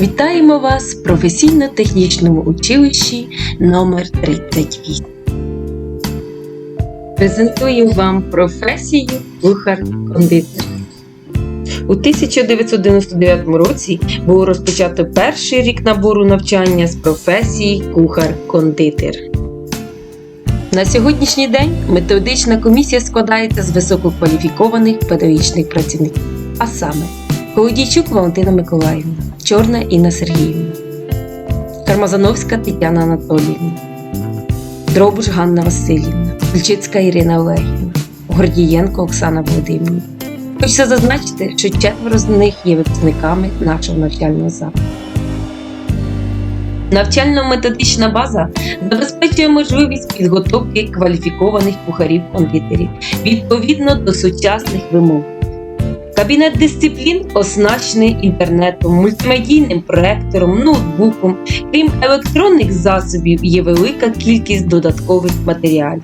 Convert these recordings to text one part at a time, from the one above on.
Вітаємо вас в професійно-технічному училищі номер 38 Презентуємо вам професію кухар-кондитер. У 1999 році було розпочато перший рік набору навчання з професії кухар-кондитер. На сьогоднішній день методична комісія складається з висококваліфікованих педагогічних працівників, а саме Колодійчук Валентина Миколаївна, Чорна Інна Сергіївна, Кармазановська Тетяна Анатоліївна, Дробуш Ганна Васильівна, Ключицька Ірина Олегівна, Гордієнко Оксана Володимирівна. Хочеться зазначити, що четверо з них є випускниками нашого навчального закладу. Навчально-методична база забезпечує можливість підготовки кваліфікованих кухарів-кондитерів відповідно до сучасних вимог. Кабінет дисциплін оснащений інтернетом, мультимедійним проектором, ноутбуком. Крім електронних засобів, є велика кількість додаткових матеріалів.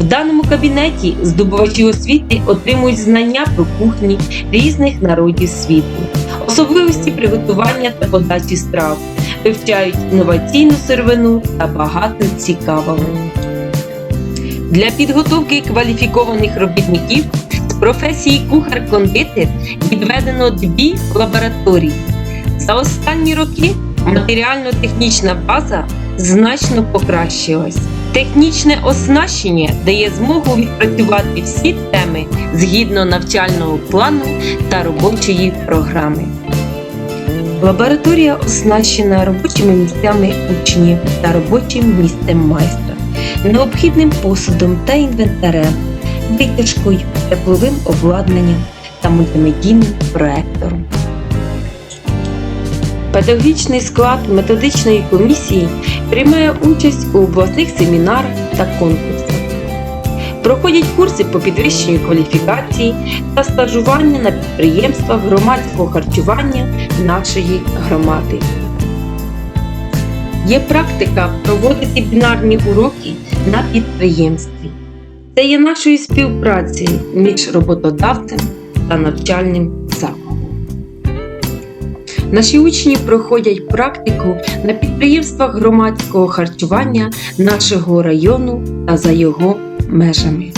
В даному кабінеті здобувачі освіти отримують знання про кухні різних народів світу, особливості приготування та подачі страв, вивчають інноваційну сировину та багато цікавого. Для підготовки кваліфікованих робітників професії кухар-кондитер відведено дві лабораторії. За останні роки матеріально-технічна база значно покращилась. Технічне оснащення дає змогу відпрацювати всі теми згідно навчального плану та робочої програми. Лабораторія оснащена робочими місцями учнів та робочим місцем майстра, необхідним посудом та інвентарем, витяжкою, тепловим обладнанням та мультимедійним проектором. Педагогічний склад методичної комісії приймає участь у обласних семінарах та конкурсах. Проходять курси по підвищенню кваліфікації та стажування на підприємствах громадського харчування нашої громади. Є практика проводити бінарні уроки на підприємстві. Це є нашою співпрацею між роботодавцем та навчальним закладом. Наші учні проходять практику на підприємствах громадського харчування нашого району та за його межами.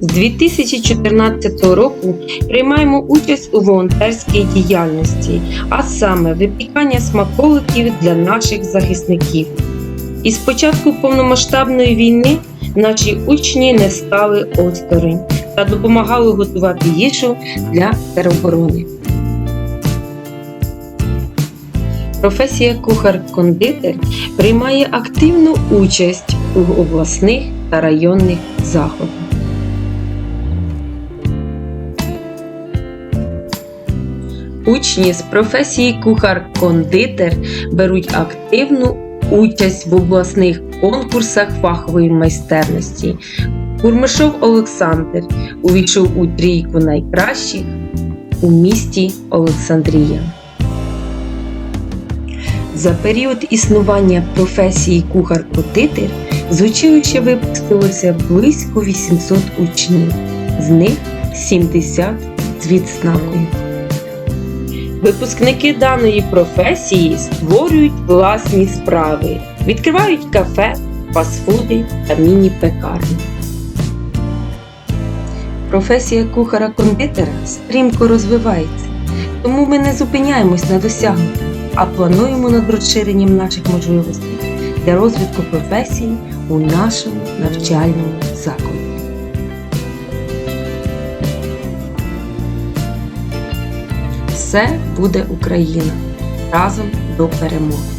З 2014 року приймаємо участь у волонтерській діяльності, а саме випікання смаколиків для наших захисників. І з початку повномасштабної війни наші учні не стали осторонь та допомагали готувати їжу для тероборони. Професія кухар-кондитер приймає активну участь у обласних та районних заходах. Учні з професії кухар-кондитер беруть активну участь в обласних конкурсах фахової майстерності. Курмишов Олександр увійшов у трійку найкращих у місті Олександрія. За період існування професії кухар-кондитер з училища випустилося близько 800 учнів, з них 70 з відзнакою. Випускники даної професії створюють власні справи, відкривають кафе, фастфуди та міні-пекарні. Професія кухара-кондитера стрімко розвивається, тому ми не зупиняємось на досягнутому, а плануємо над розширенням наших можливостей для розвитку професії у нашому навчальному закладі. Все буде Україна разом до перемоги!